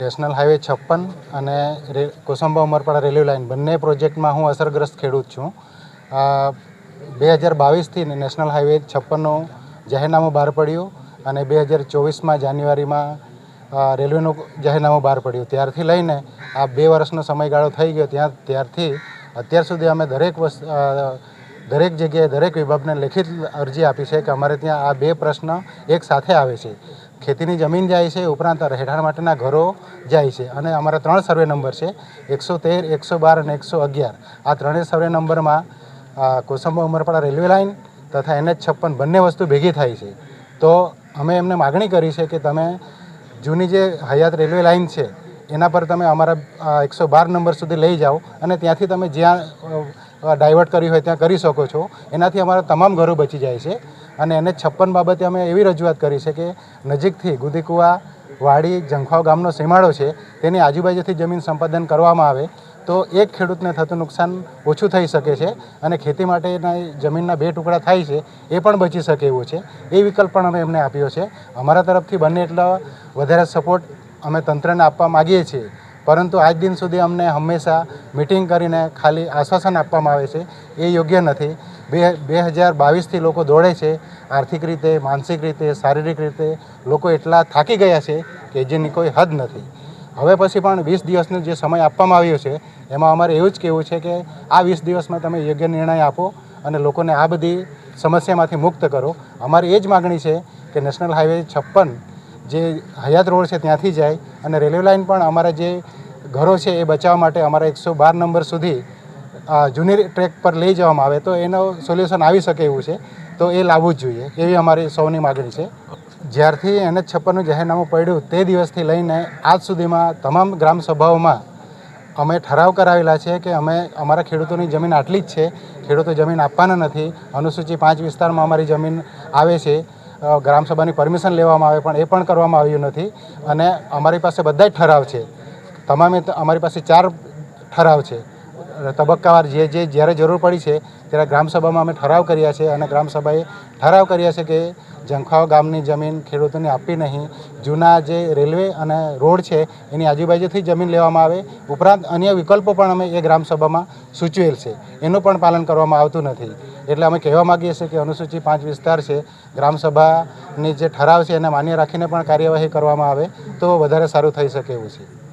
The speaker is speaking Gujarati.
નેશનલ હાઈવે છપ્પન અને કોસંબા ઉમરપાડા રેલવે લાઇન. બંને પ્રોજેક્ટમાં હું અસરગ્રસ્ત ખેડૂત છું. બે હજાર બાવીસથી નેશનલ હાઈવે છપ્પનનું જાહેરનામું બહાર પડ્યું અને બે હજાર ચોવીસમાં જાન્યુઆરીમાં રેલવેનું જાહેરનામું બહાર પડ્યું. ત્યારથી લઈને આ બે વર્ષનો સમયગાળો થઈ ગયો. ત્યાં, ત્યારથી અત્યાર સુધી અમે દરેક દરેક જગ્યાએ દરેક વિભાગને લેખિત અરજી આપી છે કે અમારે ત્યાં આ બે પ્રશ્ન એક સાથે આવે છે. ખેતીની જમીન જાય છે ઉપરાંત રહેઠાણ માટેના ઘરો જાય છે. અને અમારા ત્રણ સર્વે નંબર છે, એકસો તેર, એકસો બાર અને એકસો અગિયાર. આ ત્રણેય સર્વે નંબરમાં કોસંબા ઉમરપાડા રેલવે લાઇન તથા એનએચ છપ્પન બંને વસ્તુ ભેગી થાય છે. તો અમે એમને માગણી કરી છે કે તમે જૂની જે હયાત રેલવે લાઇન છે, એના પર તમે અમારા એકસો બાર નંબર સુધી લઈ જાઓ અને ત્યાંથી તમે જ્યાં ડાયવર્ટ કરી હોય ત્યાં કરી શકો છો. એનાથી અમારા તમામ ઘરો બચી જાય છે. અને એને છપ્પન બાબતે અમે એવી રજૂઆત કરી છે કે નજીકથી ગુદીકુવા, વાડી જંખાવ ગામનો સીમાડો છે, તેની આજુબાજુથી જમીન સંપાદન કરવામાં આવે, તો એક ખેડૂતને થતું નુકસાન ઓછું થઈ શકે છે અને ખેતી માટેના જમીનના બે ટુકડા થાય છે, એ પણ બચી શકે એવું છે. એ વિકલ્પ પણ અમે એમને આપ્યો છે. અમારા તરફથી બંને એટલા વધારે સપોર્ટ અમે તંત્રને આપવા માગીએ છીએ. પરંતુ આજ દિન સુધી અમને હંમેશા મિટિંગ કરીને ખાલી આશ્વાસન આપવામાં આવે છે. એ યોગ્ય નથી. બે બે હજાર બાવીસથી લોકો દોડે છે. આર્થિક રીતે, માનસિક રીતે, શારીરિક રીતે લોકો એટલા થાકી ગયા છે કે જેની કોઈ હદ નથી. હવે પછી પણ વીસ દિવસનો જે સમય આપવામાં આવ્યો છે, એમાં અમારે એવું જ કહેવું છે કે આ વીસ દિવસમાં તમે યોગ્ય નિર્ણય આપો અને લોકોને આ બધી સમસ્યામાંથી મુક્ત કરો. અમારી એ જ માગણી છે કે નેશનલ હાઈવે છપ્પન જે હયાત રોડ છે ત્યાંથી જાય અને રેલવે લાઇન પણ અમારા જે ઘરો છે એ બચાવવા માટે અમારા એકસો બાર નંબર સુધી જૂની ટ્રેક પર લઈ જવામાં આવે. તો એનો સોલ્યુશન આવી શકે એવું છે. તો એ લાવવું જ જોઈએ. એવી અમારી સૌની માગણી છે. જ્યારથી એને છપ્પનનું જાહેરનામું પડ્યું તે દિવસથી લઈને આજ સુધીમાં તમામ ગ્રામ સભાઓમાં અમે ઠરાવ કરાવેલા છે કે અમે અમારા ખેડૂતોની જમીન આટલી જ છે. ખેડૂતો જમીન આપવાના નથી. અનુસૂચિ પાંચ વિસ્તારમાં અમારી જમીન આવે છે. ગ્રામસભાની પરમિશન લેવામાં આવે પણ એ પણ કરવામાં આવ્યું નથી. અને અમારી પાસે બધા જ ઠરાવ છે. તમામે અમારી પાસે ચાર ઠરાવ છે. તબક્કાવાર જે જે જ્યારે જરૂર પડી છે ત્યારે ગ્રામસભામાં અમે ઠરાવ કર્યા છે અને ગ્રામસભાએ ઠરાવ કર્યા છે કે જંખાવ ગામની જમીન ખેડૂતોને આપવી નહીં. જૂના જે રેલવે અને રોડ છે એની આજુબાજુથી જમીન લેવામાં આવે. ઉપરાંત અન્ય વિકલ્પો પણ અમે એ ગ્રામસભામાં સૂચવેલ છે. એનું પણ પાલન કરવામાં આવતું નથી. એટલે અમે કહેવા માગીએ છીએ કે અનુસૂચિત પાંચ વિસ્તાર છે. ગ્રામસભાની જે ઠરાવ છે એને માન્ય રાખીને પણ કાર્યવાહી કરવામાં આવે તો વધારે સારું થઈ શકે એવું છે.